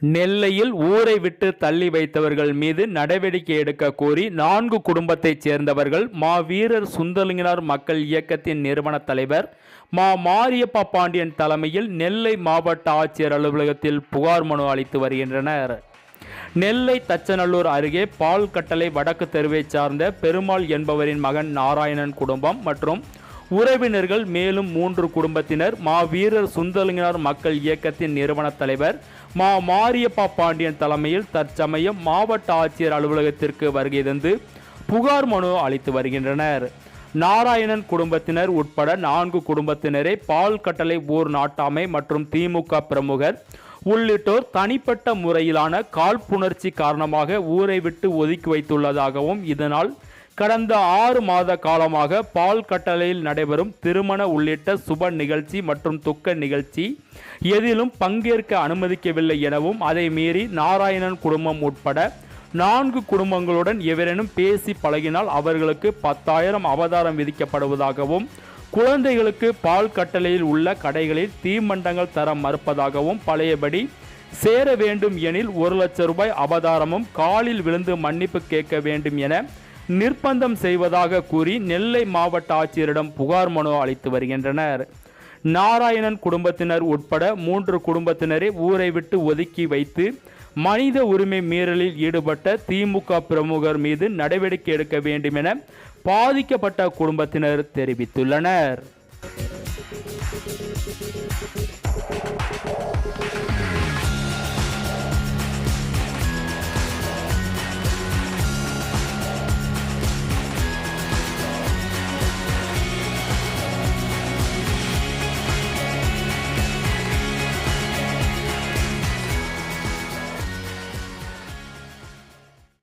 நெல்லையில் ஊரை விட்டு தள்ளி வைத்தவர்கள் மீது நடவடிக்கை எடுக்க கோரி நான்கு குடும்பத்தைச் சேர்ந்தவர்கள் மா வீரர் சுந்தலிங்கனார் மக்கள் இயக்கத்தின் நிறுவன தலைவர் மா மாரியப்பா பாண்டியன் தலைமையில் நெல்லை மாவட்ட ஆட்சியர் அலுவலகத்தில் புகார் மனு அளித்து வருகின்றனர். நெல்லை தச்சநல்லூர் அருகே பால் கட்டளை வடக்கு தெருவைச் சார்ந்த பெருமாள் என்பவரின் மகன் நாராயணன் குடும்பம் மற்றும் உறவினர்கள் மேலும் மூன்று குடும்பத்தினர் மா வீரர் மக்கள் இயக்கத்தின் நிறுவன தலைவர் மா மாரியப்பா பாண்டியன் தலைமையில் தற்சமயம் மாவட்ட ஆட்சியர் அலுவலகத்திற்கு வருகை தந்து புகார் மனு அளித்து வருகின்றனர். நாராயணன் குடும்பத்தினர் உட்பட நான்கு குடும்பத்தினரை பால் கட்டளை ஊர் நாட்டாமை மற்றும் திமுக பிரமுகர் உள்ளிட்டோர் தனிப்பட்ட முறையிலான காழ்ப்புணர்ச்சி காரணமாக ஊரை விட்டு ஒதுக்கி வைத்துள்ளதாகவும் இதனால் கடந்த ஆறு மாத காலமாக பால் கட்டளையில் நடைபெறும் திருமண உள்ளிட்ட சுப நிகழ்ச்சி மற்றும் துக்க நிகழ்ச்சி எதிலும் பங்கேற்க அனுமதிக்கவில்லை எனவும் அதை மீறி நாராயணன் குடும்பம் உட்பட நான்கு குடும்பங்களுடன் எவரேனும் பேசி பழகினால் அவர்களுக்கு பத்தாயிரம் அவதாரம் விதிக்கப்படுவதாகவும் குழந்தைகளுக்கு பால் கட்டளையில் உள்ள கடைகளில் தீமண்டங்கள் தர மறுப்பதாகவும் பழையபடி சேர வேண்டும் எனில் ஒரு லட்சம் ரூபாய் அபதாரமும் காலில் விழுந்து மன்னிப்பு கேட்க வேண்டும் என நிர்பந்தம் செய்வதாக கூறி நெல்லை மாவட்ட ஆட்சியரிடம் புகார் மனு அளித்து வருகின்றனர். நாராயணன் குடும்பத்தினர் உட்பட மூன்று குடும்பத்தினரை ஊரை விட்டு ஒதுக்கி வைத்து மனித உரிமை மீறலில் ஈடுபட்ட திமுக பிரமுகர் மீது நடவடிக்கை எடுக்க வேண்டும் என பாதிக்கப்பட்ட குடும்பத்தினர் தெரிவித்துள்ளனர்.